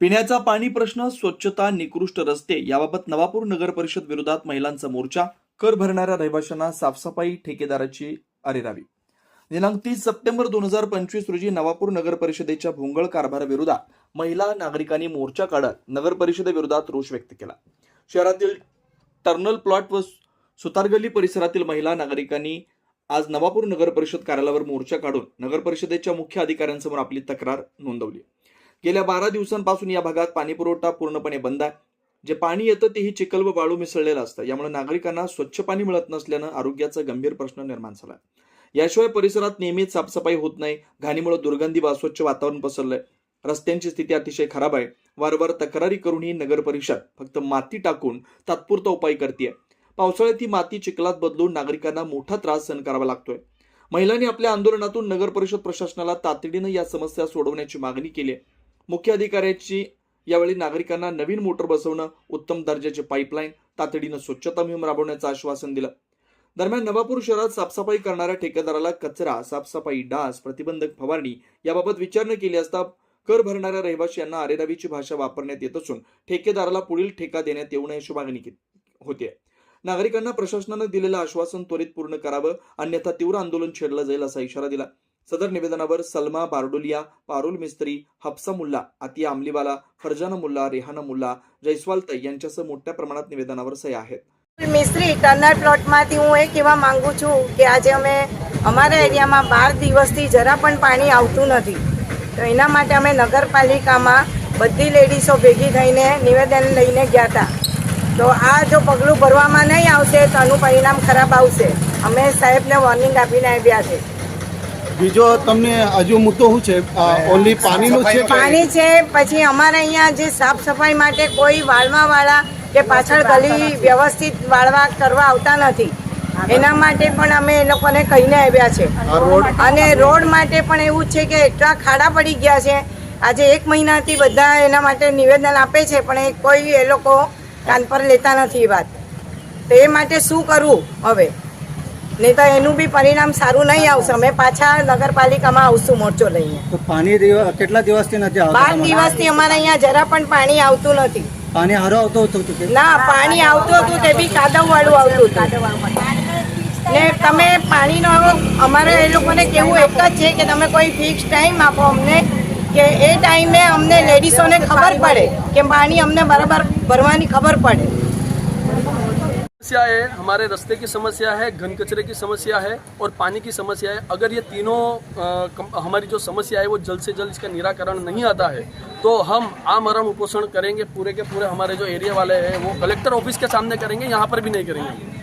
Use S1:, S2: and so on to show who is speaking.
S1: पिण्याचा पाणी प्रश्न स्वच्छता निकृष्ट रस्ते याबाबत नवापूर नगर परिषद विरोधात महिलांचा मोर्चा कर भरणाऱ्या रहिवाशांना साफसफाई ठेकेदाराची अरेरावी दिनांक तीस सप्टेंबर दोन हजार पंचवीस रोजी नवापूर नगर परिषदेच्या भोंगळ कारभाराविरोधात महिला नागरिकांनी मोर्चा काढत नगर परिषदेविरोधात रोष व्यक्त केला. शहरातील टर्नल प्लॉट व सुतारगल्ली परिसरातील महिला नागरिकांनी आज नवापूर नगर परिषद कार्यालयावर मोर्चा काढून नगर परिषदेच्या मुख्य अधिकाऱ्यांसमोर आपली तक्रार नोंदवली. गेल्या बारा दिवसांपासून या भागात पाणीपुरवठा पूर्णपणे बंद आहे. जे पाणी येतं तेही चिखल व वाळू मिसळलेलं असतं. यामुळे नागरिकांना स्वच्छ पाणी मिळत नसल्यानं आरोग्याचा गंभीर प्रश्न निर्माण झाला याशिवाय परिसरात नेहमीच साफसफाई होत नाही. घाणीमुळे दुर्गंधी व अस्वच्छ वातावरण पसरलंय. रस्त्यांची स्थिती अतिशय खराब आहे. वारंवार तक्रारी करूनही नगर परिषद फक्त माती टाकून तात्पुरता उपाय करते पावसाळ्यात ही माती चिखलात बदलून नागरिकांना मोठा त्रास सहन करावा लागतोय. महिलांनी आपल्या आंदोलनातून नगर परिषद प्रशासनाला तातडीनं या समस्या सोडवण्याची मागणी केली आहे. मुख्य अधिकाऱ्याची यावेळी नागरिकांना नवीन मोटर बसवणं उत्तम दर्जाचे पाईपलाईन तातडीनं स्वच्छता मोहीम राबवण्याचं आश्वासन दिलं. दरम्यान नवापूर शहरात साफसफाई करणाऱ्या ठेकेदाराला कचरा साफसफाई डास प्रतिबंधक फवारणी याबाबत विचारणा केली असता कर भरणाऱ्या रहिवाशांना अरेरावीची भाषा वापरण्यात येत असून ठेकेदाराला पुढील ठेका देण्यात येऊ नये अशी मागणी होते. नागरिकांना प्रशासनानं दिलेलं आश्वासन त्वरित पूर्ण करावं अन्यथा तीव्र आंदोलन छेडलं जाईल असा इशारा दिला. सदर निवेदनावर सलमा बारडोलिया पारुल मिस्त्री हफ्सा मुल्ला आतिया अमलीवाला फरजाना मुल्ला रेहाना मुल्ला जयस्वाल तै यांच्यासह मोठ्या प्रमाणात निवेदनावर सह्या आहेत
S2: મિસ્ત્રી ટર્નર પ્લોટમાંથી હું એ કહેવા માંગુ છું કે આજે અમે અમારા એરિયામાં બાર દિવસથી જરા પણ પાણી આવતું નથી તો એના માટે અમે નગરપાલિકામાં બધી લેડીઝો ભેગી થઈને નિવેદન લઈને ગયા હતા તો આ જો પગલું ભરવામાં નહીં આવશે તો આનું પરિણામ ખરાબ આવશે અમે સાહેબને વોર્નિંગ આપીને આવ્યા છે
S3: બીજો તમને હજુ મુદ્દો શું છે? ઓનલી પાણીનું છે
S2: પાણી છે પછી અમારે અહીંયા જે સાફ સફાઈ માટે કોઈ વાળવાવાળા કે પાછળ ગલી વ્યવસ્થિત વાળવા કરવા આવતા નથી. એના માટે પણ અમે એ લોકોને કહીને આવ્યા છે.
S3: રોડ
S2: અને રોડ માટે પણ એવું છે કે એટલા ખાડા પડી ગયા છે. આજે એક મહિનાથી બધા એના માટે નિવેદન આપે છે પણ એ કોઈ એ લોકો કાન પર લેતા નથી એ વાત. તો એ માટે શું કરવું હવે? નહીં તો એનું બી પરિણામ સારું નહીં આવશે. અમે પાછા નગરપાલિકામાં આવશું મોરચો લઈને.
S4: તો પાણી કેટલા દિવસથી નથી આવતું?
S2: બાર દિવસથી અમારે અહીંયા જરા પણ પાણી આવતું નથી.
S4: પાણી હારો આવતો હતો
S2: ના પાણી આવતું હતું તે બી કાદવ વાળું આવતું હતું. ને તમે પાણીનો અમારે એ લોકોને કેવું એક જ છે કે તમે કોઈ ફિક્સ ટાઈમ આપો અમને કે એ ટાઈમે અમને લેડીઝોને ખબર પડે કે પાણી અમને બરાબર ભરવાની ખબર પડે.
S5: समस्या है हमारे रास्ते की समस्या है घन कचरे की समस्या है और पानी की समस्या है। अगर ये तीनों आ, हमारी जो समस्या है वो जल्द से जल्द इसका निराकरण नहीं आता है तो हम आम आरम उपोषण करेंगे पूरे के पूरे हमारे जो एरिया वाले हैं वो कलेक्टर ऑफ़िस के सामने करेंगे यहाँ पर भी नहीं करेंगे।